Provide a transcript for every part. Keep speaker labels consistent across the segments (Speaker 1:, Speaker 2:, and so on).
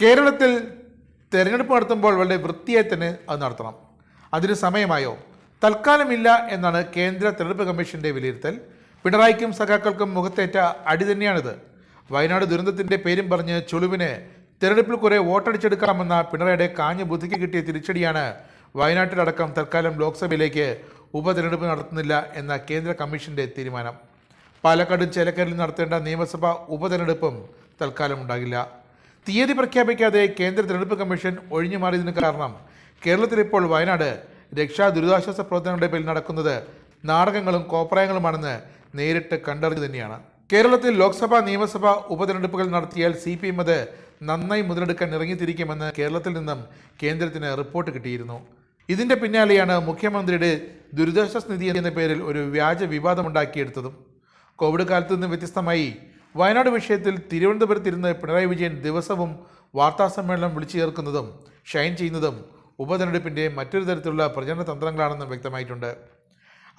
Speaker 1: കേരളത്തിൽ തെരഞ്ഞെടുപ്പ് നടത്തുമ്പോൾ വളരെ വൃത്തിയായി തന്നെ അത് നടത്തണം. അതിന് സമയമായോ? തൽക്കാലമില്ല എന്നാണ് കേന്ദ്ര തെരഞ്ഞെടുപ്പ് കമ്മീഷന്റെ വിലയിരുത്തൽ. പിണറായിക്കും സഖാക്കൾക്കും മുഖത്തേറ്റ അടി തന്നെയാണിത്. വയനാട് ദുരന്തത്തിന്റെ പേരും പറഞ്ഞ് ചുളുവിന് തെരഞ്ഞെടുപ്പിൽ കുറെ വോട്ടടിച്ചെടുക്കാമെന്ന പിണറായിയുടെ കാഞ്ഞ ബുദ്ധിക്ക് കിട്ടിയ തിരിച്ചടിയാണ് വയനാട്ടിലടക്കം തൽക്കാലം ലോക്സഭയിലേക്ക് ഉപതെരഞ്ഞെടുപ്പ് നടത്തുന്നില്ല എന്ന കേന്ദ്ര കമ്മീഷന്റെ തീരുമാനം. പാലക്കാടും ചേലക്കരയിലും നടത്തേണ്ട നിയമസഭാ ഉപതെരഞ്ഞെടുപ്പും തൽക്കാലം ഉണ്ടാകില്ല. തീയതി പ്രഖ്യാപിക്കാതെ കേന്ദ്ര തിരഞ്ഞെടുപ്പ് കമ്മീഷൻ ഒഴിഞ്ഞു മാറിയതിന് കാരണം കേരളത്തിൽ ഇപ്പോൾ വയനാട് രക്ഷാ ദുരിതാശ്വാസ പ്രവർത്തനങ്ങളുടെ പേരിൽ നടക്കുന്നത് നാടകങ്ങളും കോപ്രായങ്ങളുമാണെന്ന് നേരിട്ട് കണ്ടറിഞ്ഞു തന്നെയാണ്. കേരളത്തിൽ ലോക്സഭാ നിയമസഭാ ഉപതെരഞ്ഞെടുപ്പുകൾ നടത്തിയാൽ സി പി എം അത് നന്നായി മുതലെടുക്കാൻ ഇറങ്ങിത്തിരിക്കുമെന്ന് കേരളത്തിൽ നിന്നും കേന്ദ്രത്തിന് റിപ്പോർട്ട് കിട്ടിയിരുന്നു. ഇതിന്റെ പിന്നാലെയാണ് മുഖ്യമന്ത്രിയുടെ ദുരിതാശ്വാസ നിധി എന്ന പേരിൽ ഒരു വ്യാജ വിവാദമുണ്ടാക്കിയെടുത്തതും. കോവിഡ് കാലത്ത് നിന്ന് വ്യത്യസ്തമായി വയനാട് വിഷയത്തിൽ തിരുവനന്തപുരത്തിരുന്ന് പിണറായി വിജയൻ ദിവസവും വാർത്താസമ്മേളനം വിളിച്ചു ചേർക്കുന്നതും ഷൈൻ ചെയ്യുന്നതും ഉപതെരഞ്ഞെടുപ്പിന്റെ മറ്റൊരു തരത്തിലുള്ള പ്രചരണ തന്ത്രങ്ങളാണെന്നും വ്യക്തമായിട്ടുണ്ട്.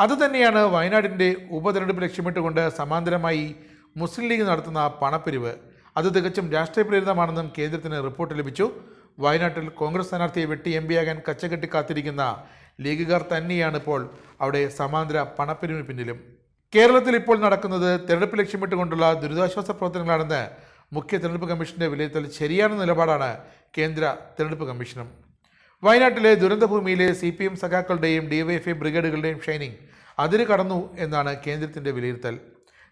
Speaker 1: അതുതന്നെയാണ് വയനാടിന്റെ ഉപതെരഞ്ഞെടുപ്പ് ലക്ഷ്യമിട്ടുകൊണ്ട് സമാന്തരമായി മുസ്ലിം ലീഗ് നടത്തുന്ന പണപ്പിരിവ്. അത് തികച്ചും രാഷ്ട്രീയ പ്രേരിതമാണെന്നും കേന്ദ്രത്തിന് റിപ്പോർട്ട് ലഭിച്ചു. വയനാട്ടിൽ കോൺഗ്രസ് സ്ഥാനാർത്ഥിയെ വെട്ടി എം പിയാകാൻ കച്ചകെട്ടി കാത്തിരിക്കുന്ന ലീഗുകാർ തന്നെയാണ് ഇപ്പോൾ അവിടെ സമാന്തര പണപ്പിരിവിന് പിന്നിലും. കേരളത്തിൽ ഇപ്പോൾ നടക്കുന്നത് തെരഞ്ഞെടുപ്പ് ലക്ഷ്യമിട്ടുകൊണ്ടുള്ള ദുരിതാശ്വാസ പ്രവർത്തനങ്ങളാണെന്ന് മുഖ്യ തെരഞ്ഞെടുപ്പ് കമ്മീഷന്റെ വിലയിരുത്തൽ ശരിயான നിലപാടാണ് കേന്ദ്ര തെരഞ്ഞെടുപ്പ് കമ്മീഷനും. വയനാട്ടിലെ ദുരന്തഭൂമിയിലെ സി പി എം സഖാക്കളുടെയും ഡിവൈഎഫ്ഐ ബ്രിഗേഡുകളുടെയും ഷൈനിങ് അതിര് കടന്നു എന്നാണ് കേന്ദ്രത്തിന്റെ വിലയിരുത്തൽ.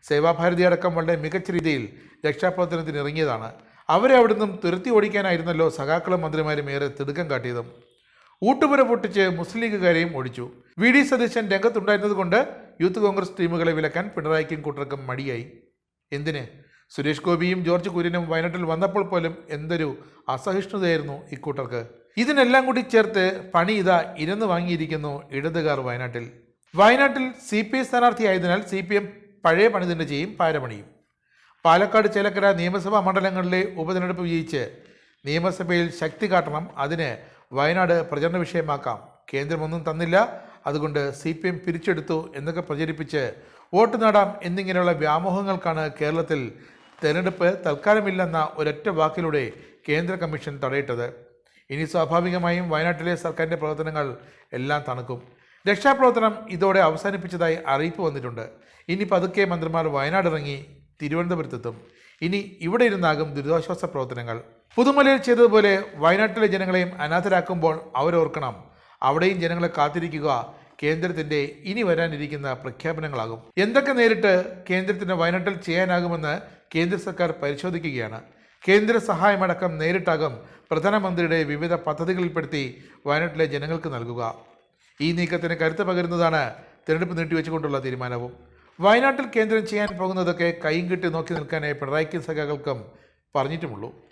Speaker 1: സേവാഭാരതി അടക്കം വളരെ മികച്ച രീതിയിൽ രക്ഷാപ്രവർത്തനത്തിന് ഇറങ്ങിയതാണ്. അവരെ അവിടുന്ന് തുരത്തി ഓടിക്കാനായിരുന്നല്ലോ സഖാക്കളും മന്ത്രിമാരും ഏറെ തിടുക്കം കാട്ടിയതും. ഊട്ടുപുര പൊട്ടിച്ച് മുസ്ലിം ലീഗുകാരെയും ഒഴിച്ചു വി ഡി സതീശൻ രംഗത്തുണ്ടായിരുന്നതുകൊണ്ട് യൂത്ത് കോൺഗ്രസ് ടീമുകളെ വിലക്കാൻ പിണറായിക്കും കൂട്ടർക്കും മടിയായി. എന്തിന്? സുരേഷ് ഗോപിയും ജോർജ് കുര്യനും വയനാട്ടിൽ വന്നപ്പോൾ പോലും എന്തൊരു അസഹിഷ്ണുതയായിരുന്നു ഇക്കൂട്ടർക്ക്. ഇതിനെല്ലാം കൂടി ചേർത്ത് പണി ഇതാ ഇരന്ന് വാങ്ങിയിരിക്കുന്നു ഇടതുകാർ വയനാട്ടിൽ. വയനാട്ടിൽ സി പി ഐ സ്ഥാനാർത്ഥിയായതിനാൽ സി പി എം പഴയ പണി തന്നെ ചെയ്യും പാരപണിയും. പാലക്കാട് ചേലക്കര നിയമസഭാ മണ്ഡലങ്ങളിലെ ഉപതെരഞ്ഞെടുപ്പ് വിജയിച്ച് നിയമസഭയിൽ ശക്തി കാട്ടണം അതിന് വയനാട് പ്രചരണ വിഷയമാക്കാം. കേന്ദ്രമൊന്നും തന്നില്ല. അതുകൊണ്ട് സി പി എം പിരിച്ചെടുത്തു എന്നൊക്കെ പ്രചരിപ്പിച്ച് വോട്ട് നേടാം എന്നിങ്ങനെയുള്ള വ്യാമോഹങ്ങൾക്കാണ് കേരളത്തിൽ തെരഞ്ഞെടുപ്പ് തൽക്കാലമില്ലെന്ന ഒരൊറ്റ വാക്കിലൂടെ കേന്ദ്ര കമ്മീഷൻ തടയിട്ടത്. ഇനി സ്വാഭാവികമായും വയനാട്ടിലെ സർക്കാരിന്റെ പ്രവർത്തനങ്ങൾ എല്ലാം തണുക്കും. രക്ഷാപ്രവർത്തനം ഇതോടെ അവസാനിപ്പിച്ചതായി അറിയിപ്പ് വന്നിട്ടുണ്ട്. ഇനി പതുക്കെ മന്ത്രിമാർ വയനാട് വയനാടിറങ്ങി തിരുവനന്തപുരത്തെത്തും. ഇനി ഇവിടെ ഇരുന്നാകും ദുരിതാശ്വാസ പ്രവർത്തനങ്ങൾ. പുതുമലയിൽ ചെയ്തതുപോലെ വയനാട്ടിലെ ജനങ്ങളെയും അനാഥരാക്കുമ്പോൾ അവരോർക്കണം. അവിടെയും ജനങ്ങളെ കാത്തിരിക്കുക കേന്ദ്രത്തിന്റെ ഇനി വരാനിരിക്കുന്ന പ്രഖ്യാപനങ്ങളാകും. എന്തൊക്കെ നേരിട്ട് കേന്ദ്രത്തിന് വയനാട്ടിൽ ചെയ്യാനാകുമെന്ന് കേന്ദ്ര സർക്കാർ പരിശോധിക്കുകയാണ്. കേന്ദ്ര സഹായമടക്കം നേരിട്ടാകും പ്രധാനമന്ത്രിയുടെ വിവിധ പദ്ധതികളിൽപ്പെടുത്തി വയനാട്ടിലെ ജനങ്ങൾക്ക് നൽകുക. ഈ നീക്കത്തിന് കരുത്ത് പകരുന്നതാണ് തിരഞ്ഞെടുപ്പ് നീട്ടിവെച്ചുകൊണ്ടുള്ള തീരുമാനവും. വയനാട്ടിൽ കേന്ദ്രം ചെയ്യാൻ പോകുന്നതൊക്കെ കൈയും കെട്ടി നോക്കി നിൽക്കാനേ പിണറായിക്കും സഖാക്കൾക്കും പറഞ്ഞിട്ടുമുള്ളൂ.